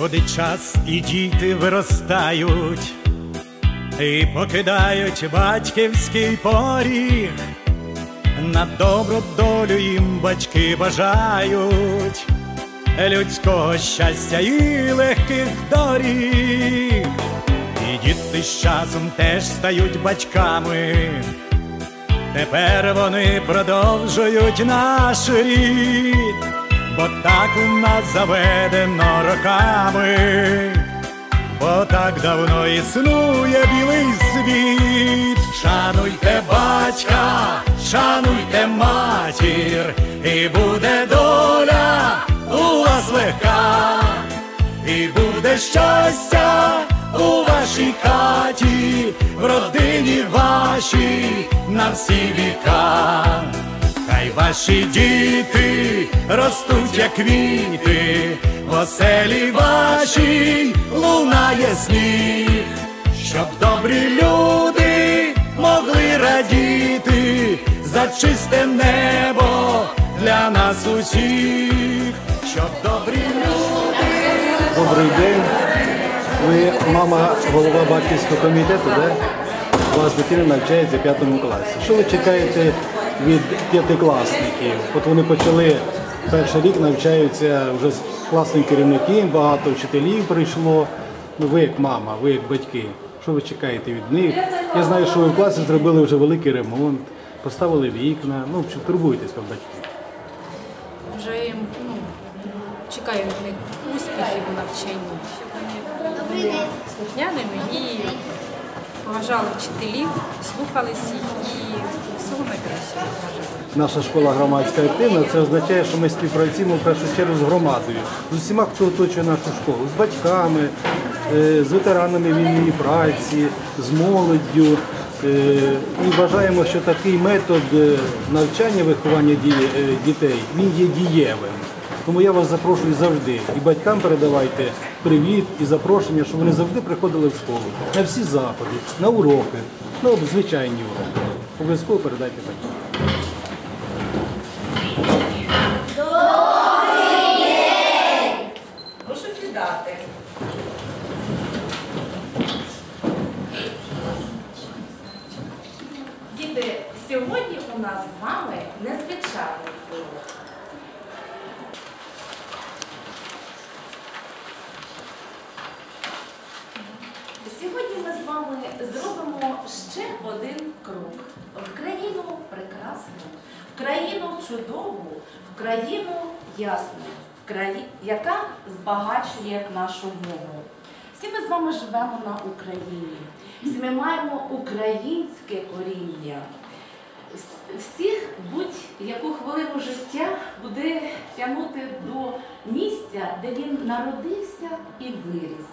Приходить час, і діти виростають, і покидають батьківський поріг, на добру долю їм батьки бажають людського щастя і легких доріг, і діти з часом теж стають батьками. Тепер вони продовжують наш рід, бо так у нас заведено роками, бо так давно існує білий світ. Шануйте батька, шануйте матір, і буде доля у вас легка, і буде щастя у вашій хаті, в родині вашій на всі віка. Ваші діти ростуть, як квіти, в оселі вашій лунає сніг, щоб добрі люди могли радіти за чисте небо для нас усіх, щоб добрі люди. Добрий день. Ви мама, голова батьківського комітету? У вас дитина навчається п'ятому класі. Що ви чекаєте від п'ятикласників? От вони почали перший рік, навчаються вже з класним керівником, багато вчителів прийшло. Ну, ви як мама, ви як батьки. Що ви чекаєте від них? Я знаю, що ви в класі зробили вже великий ремонт, поставили вікна. Ну, чи турбуєтесь про батьків? Вже їм ну, чекаю від них успіхів у навчанні, щоб вони були слухняними і поважали вчителів, слухались їх і Наша школа громадська активна, це означає, що ми співпрацюємо в першу чергу з громадою, з усіма, хто оточує нашу школу, з батьками, е, з ветеранами вільної праці, з молоддю. Е, І вважаємо, що такий метод е, навчання виховання дітей він є дієвим. Тому я вас запрошую завжди. І батькам передавайте привіт і запрошення, щоб вони завжди приходили в школу на всі заходи, на уроки, ну звичайні уроки. Обов'язково передайте батькам. Прошу сідати. Діти, сьогодні у нас з вами незвичайний урок. Сьогодні ми з вами зробимо ще один крок прекрасну, в країну чудову, в країну ясну, в краї... яка збагачує нашу мову. Всі ми з вами живемо на Україні. Всі ми маємо українське коріння. Всіх будь-яку хвилину життя буде тягнути до місця, де він народився і виріс.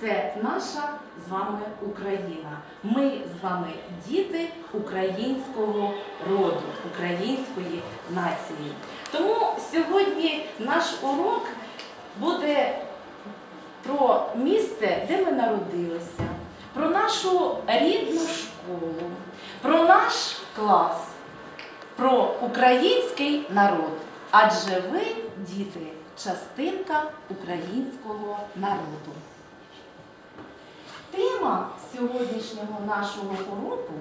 Це наша з вами Україна. Ми з вами діти українського роду, української нації. Тому сьогодні наш урок буде про місце, де ми народилися, про нашу рідну школу, про наш клас, про український народ. Адже ви, діти, частинка українського народу. Тема сьогоднішнього нашого уроку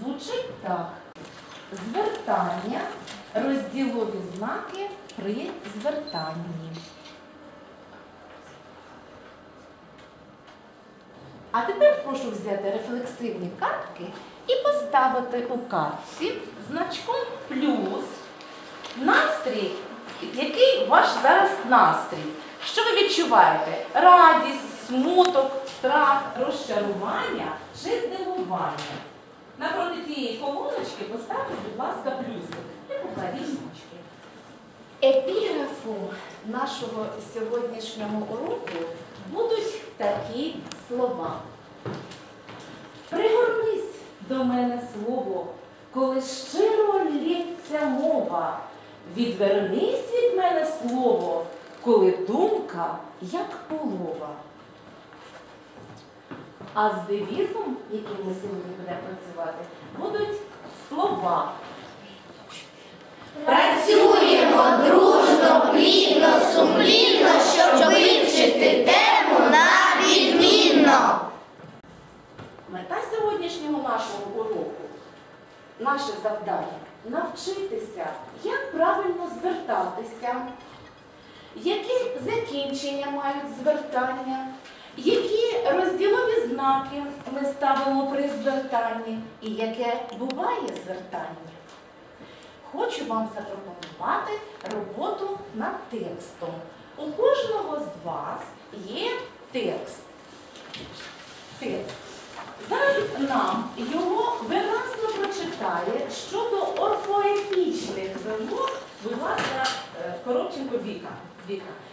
звучить так: звертання, розділові знаки при звертанні. А тепер прошу взяти рефлексивні картки і поставити у картці значком плюс настрій, який ваш зараз настрій. Що ви відчуваєте? Радість, смуток, страх, розчарування чи здивування? Напроти тієї колоночки поставте, будь ласка, плюсик. І покладіть ручки. Епіграфом нашого сьогоднішнього уроку будуть такі слова. Пригорнись до мене слово, коли щиро лється мова. Відвернись від мене слово, коли думка як полова. А з девізом, яким ми сьогодні будемо працювати, будуть слова. Працюємо дружно, плідно, сумлінно, щоб вивчити тему на відмінно. Мета сьогоднішнього нашого уроку, наше завдання навчитися, як правильно звертатися, які закінчення мають звертання які розділові знаки ми ставимо при звертанні і яке буває звертання. Хочу вам запропонувати роботу над текстом. У кожного з вас є текст. Текст. Зараз нам його виразно прочитає щодо орфоепічних вимог, будь ласка, е, Коробченко Віка.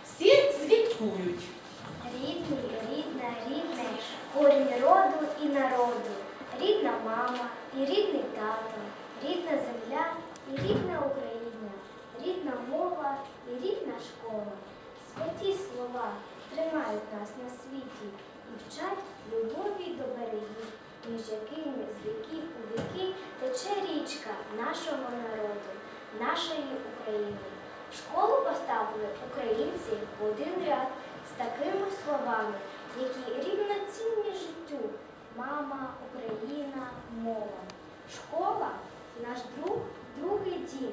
Всі слідкують. Рідний, рідне, корінь роду і народу, рідна мама і рідний тато, рідна земля і рідна Україна, рідна мова і рідна школа. Святі слова тримають нас на світі і вчать любові до берегів, між якими з віків у віки тече річка нашого народу, нашої України. Школу поставили українці в один ряд з такими словами, які рівноцінні життю. Мама, Україна, мова. Школа наш друг, другий дім.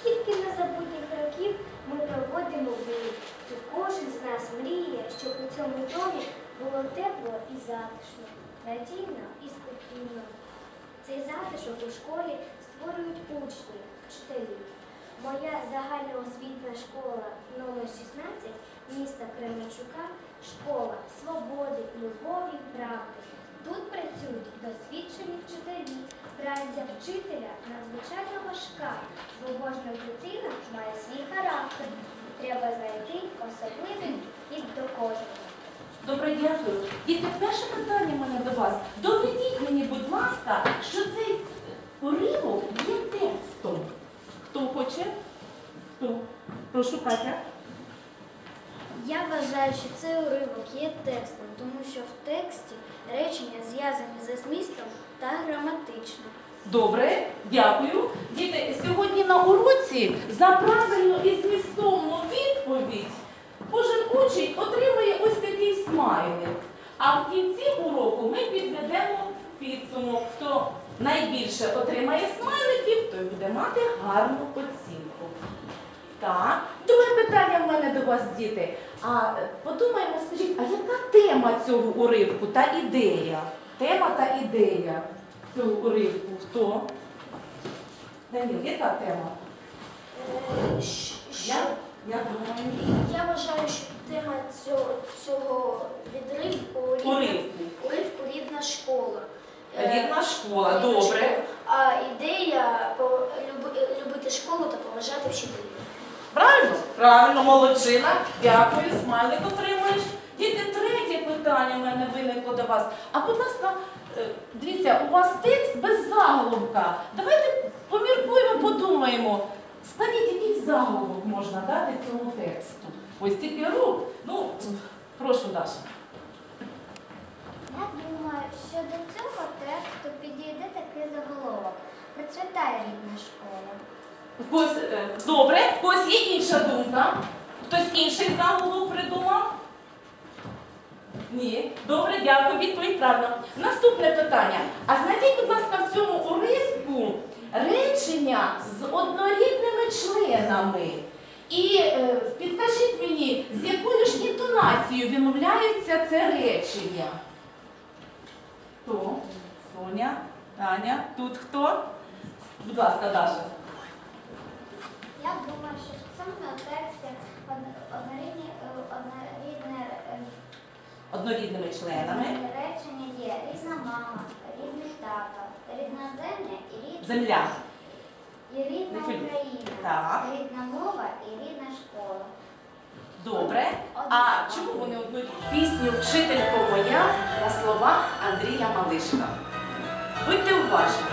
Скільки незабутніх років ми проводимо в ній, і кожен з нас мріє, щоб у цьому домі було тепло і затишно, надійно і спокійно. Цей затишок у школі створюють учні, вчителі. Моя загальноосвітня школа номер 16 міста Кременчука школа свободи, любові, правди. Тут працюють досвідчені вчителі. Праця вчителя надзвичайно важка, бо кожна дитина має свій характер. Треба знайти особливий підхід до кожного. Добре, дякую. Діти, перше питання мене до вас. Доведіть мені, будь ласка, що цей уривок є текстом. Хто хоче? Хто? Прошу, Катя. Я вважаю, що цей уривок є текстом, тому що в тексті речення зв'язані за змістом та граматично. Добре, дякую. Діти, сьогодні на уроці за правильну і змістовну відповідь кожен учень отримує ось такий смайлик. А в кінці уроку ми підведемо підсумок. Хто найбільше отримає смайликів, той буде мати гарну оцінку. Так, друге питання в мене до вас, діти. А е, подумаємо, скажіть, а яка тема цього уривку та ідея? Тема та ідея цього уривку хто? Даніл, яка тема? Я, я думаю, Я вважаю, що тема цього, цього відривку уривку. уривку рідна школа. Е, Рідна школа, рідна добре. школа. А ідея по- люби- любити школу та поважати вчителів. Правильно? Правильно, молодчина. Дякую, смайлик отримуєш. Діти, третє питання в мене виникло до вас. А будь ласка, е, дивіться, у вас текст без заголовка. Давайте поміркуємо, подумаємо. Скажіть, який заголовок можна дати цьому тексту? Ось тільки рук. Ну, прошу, Даша. Я думаю, що до цього тексту підійде такий заголовок. Процвітає рідна школа. Когось, е, добре, в когось є інша думка. Хтось інший заголовок придумав? Ні. Добре, дякую. Відповідь правильно. Наступне питання. А знайдіть, будь ласка, в цьому уривку речення з однорідними членами. І е, підкажіть мені, з якою ж інтонацією вимовляється це речення? Хто? Соня, Таня, тут хто? Будь ласка, Даша. Я думаю, що в цьому тексті однорідні, е, однорідне е, Однорідними членами. речення є рідна мама, рідний тато, рідна земля і рідна, Земля. і рідна Україна, Так. рідна мова і рідна школа. Добре. А чому вони одну пісню Вчителько моя на слова Андрія Малишка? Будьте уважні.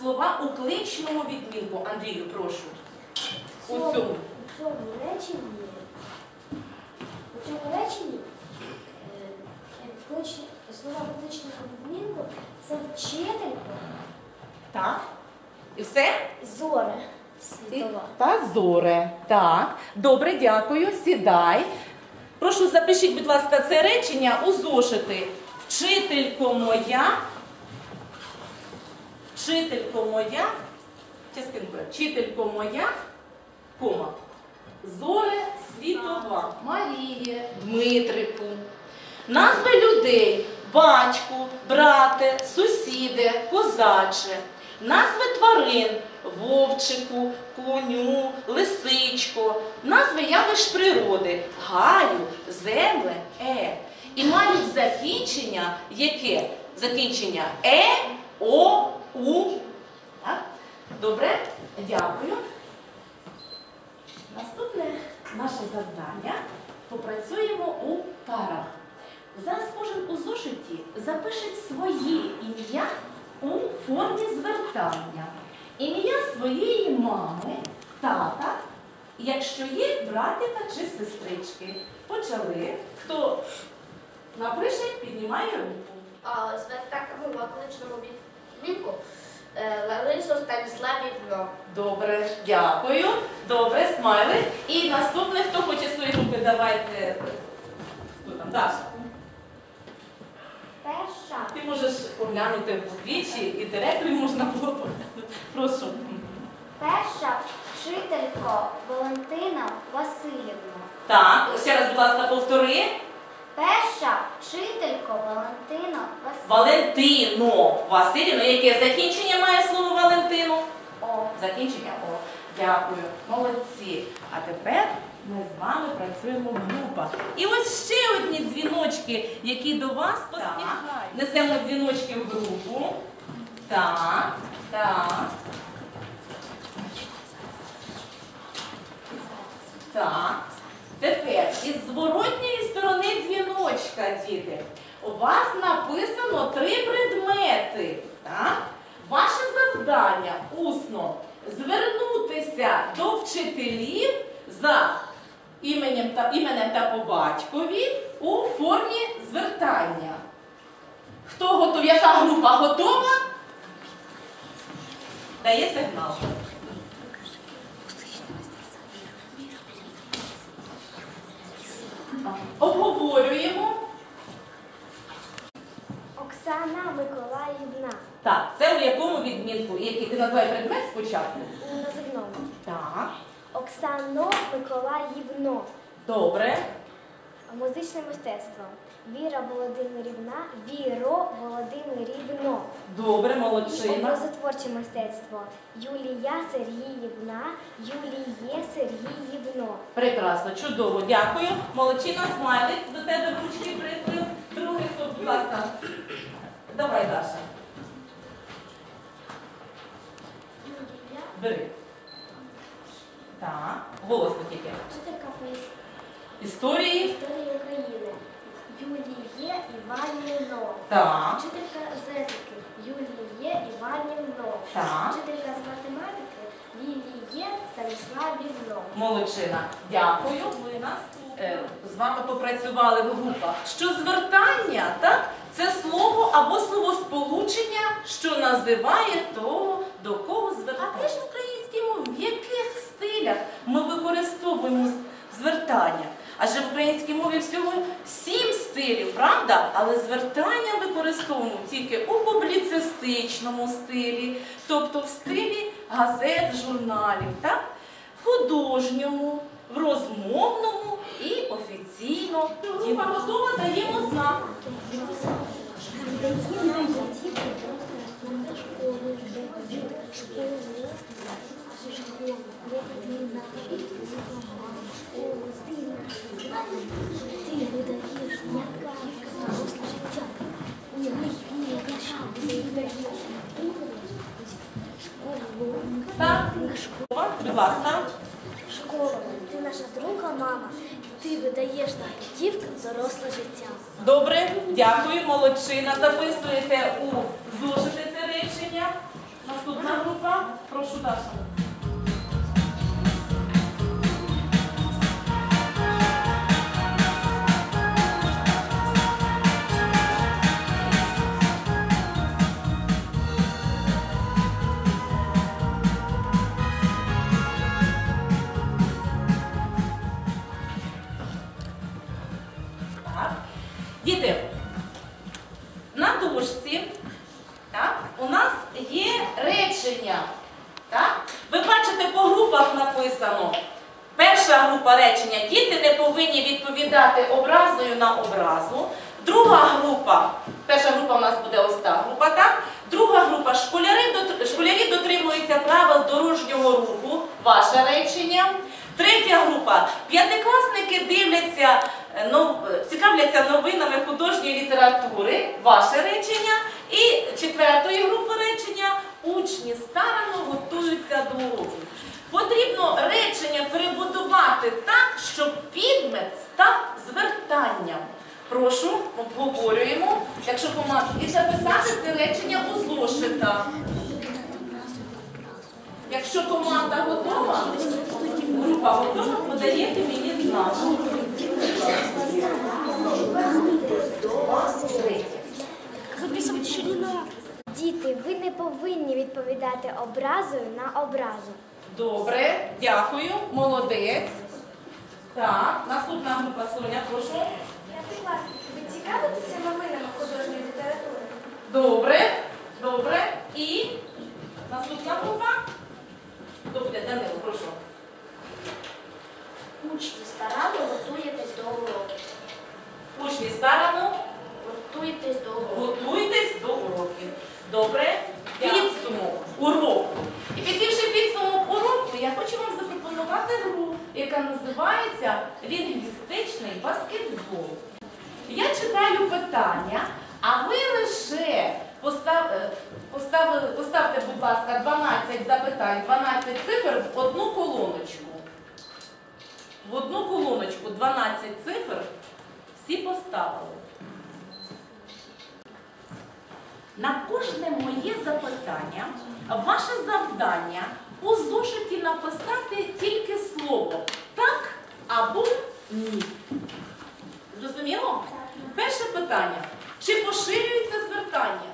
Слова у кличному відмінку. Андрію, прошу. У цьому. У цьому реченні, у цьому реченні е, слова в кличному відмінку це вчителька Так. І все? зоре світова. Та зоре. Так. Добре, дякую. Сідай. Прошу, запишіть, будь ласка, це речення у зошити. Вчителько моя. Вчителько моя. Частинка. Вчителько моя. Кома. Зоре світова. Маріє, Дмитрику. Назви людей батьку, брате, сусіде, козаче. Назви тварин вовчику, коню, лисичко. Назви явищ природи гаю, земле, е. І мають закінчення яке? Закінчення е, о, у. Так? Добре? Дякую. Наступне наше завдання попрацюємо у парах. Зараз кожен у зошиті запише своє ім'я у формі звертання. Ім'я своєї мами, тата, якщо є братика чи сестрички. Почали. Хто напише, піднімає руку. А звертаками в окличному відмінку е, Ларисо Станіславівно. Добре, дякую. Добре, смайли. І наступне, хто хоче свої руки, давайте. Хто там? Даша. Перша Ти можеш поглянути вдвічі, і директорі можна було поглянути. Прошу. перша вчителько Валентина Васильівна. Так, ще раз, будь ласка, повтори. Перша вчителько Валентина Васильівна. Валентино Василівна, яке закінчення має слово Валентину? О. Закінчення О. Дякую. Молодці. А тепер ми з вами працюємо в групах. І ось ще одні дзвіночки, які до вас поспіхають. Несемо дзвіночки в групу. Так. Так. Діти, у вас написано три предмети. Ваше завдання усно звернутися до вчителів за іменем та, іменем по батькові у формі звертання. Хто готовий? Яка група готова? Дає сигнал. Обговорюємо. Оксана Миколаївна. Так, це у якому відмінку? Який ти називай предмет спочатку? Називному. Так. Оксано Миколаївно. Добре. Музичне мистецтво. Віра Володимирівна. Віро Володимирівно. Добре, молодчина. образотворче мистецтво. Юлія Сергіївна. Юліє Сергіївно. Прекрасно, чудово, дякую. Молодчина, смайлик, до тебе ручки приплив. Другий хто, будь ласка. Давай, Даша. Бери. Так, голосно тільки. Вчителька по іс- Історії. історії України. Юліє Іванівно. Так. Вчителька з етики. Юліє Іванівно. Так. Вчителька з математики. Ліліє Станіславівно. Молодчина. Дякую. Ми наступне. Е, З вами попрацювали в групах. Що звертання, так? Це слово або словосполучення, що називає того, до кого звертання. А теж в українській мові, в яких стилях ми використовуємо звертання? Адже в українській мові всього сім стилів, правда? Але звертання використовуємо тільки у публіцистичному стилі, тобто в стилі газет, журналів, так? в художньому, в розмовному і офіційно. Група готова, даємо знак. Так, будь ласка. Школа, ти наша друга мама. Ти видаєш путівки доросле життя. Добре, дякую, молодчина. Записуєте у зошити це речення. Наступна група. Прошу Даша. Речення. Так? Ви бачите, по групах написано. Перша група речення діти не повинні відповідати образою на образу. Друга група, перша група у нас буде ось та група, так? Друга група школяри, школярі дотримуються правил дорожнього руху, ваше речення. Третя група п'ятикласники дивляться, е, нов- е, цікавляться новинами художньої літератури, ваше речення. І четвертої групи речення учні старано готуються до уроку. Потрібно речення перебудувати так, щоб підмет став звертанням. Прошу, обговорюємо. Якщо команда, і записати це речення у зошитах. Якщо команда готова, група готова, подаєте мені знак. Діти, ви не повинні відповідати образою на образу. Добре, дякую, молодець. Так, наступна група Соня, прошу. П'ятикласники, ви цікавитеся новинами художньої літератури? Добре, добре. І наступна група. Буде? Данило, прошу. Учні старано готуєтесь до уроку. Учні старано, Готуєтесь до уроку. готуйтесь до уроків. Добре? Підсумок уроку. І підбивши підсумок уроку, я хочу вам запропонувати гру, яка називається лінгвістичний баскетбол. Я читаю питання, а ви лише постав, е, поставте, будь ласка, 12 запитань, 12 цифр в одну колоночку. В одну колоночку 12 цифр всі поставили. На кожне моє запитання ваше завдання у зошиті написати тільки слово так або ні. Зрозуміло? Перше питання. Чи поширюється звертання?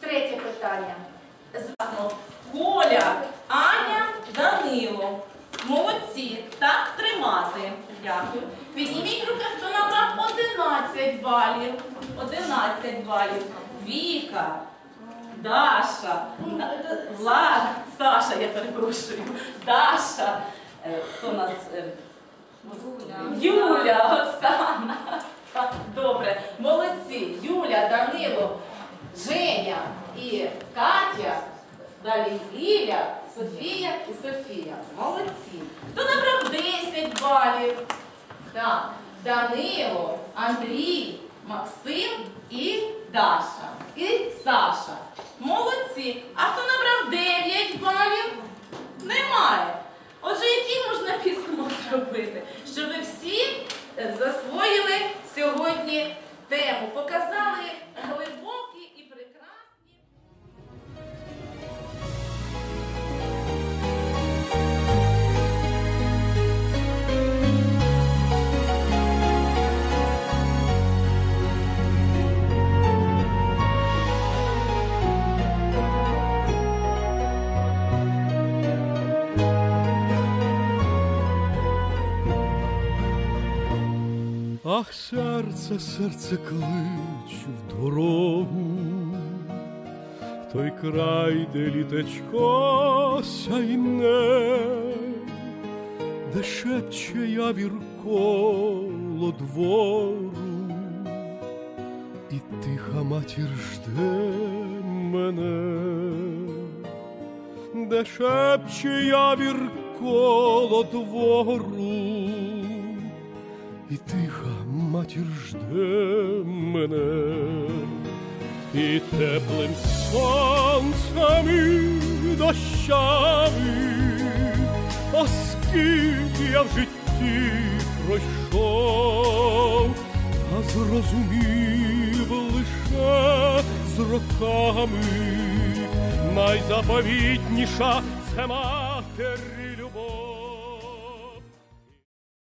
Третє питання. Звісно, Коля, Аня, Данило. Молодці. Так тримати. Дякую. Підніміть руки, хто набрав 11 балів. 11 балів. Віка, Даша, Влад, Саша, я перепрошую. Даша. Е, Хто у нас? е, Юля, Оксана. Серце, серце кличу в дорогу, в той край, де літечко сяйне, де шепче явір коло двору, і тиха матір жде мене, де шепче явір коло двору і тиха матір жде мене, і теплим сонцем і дощами, оскільки я в житті пройшов, та зрозумів лише з роками. Найзаповітніша це матері.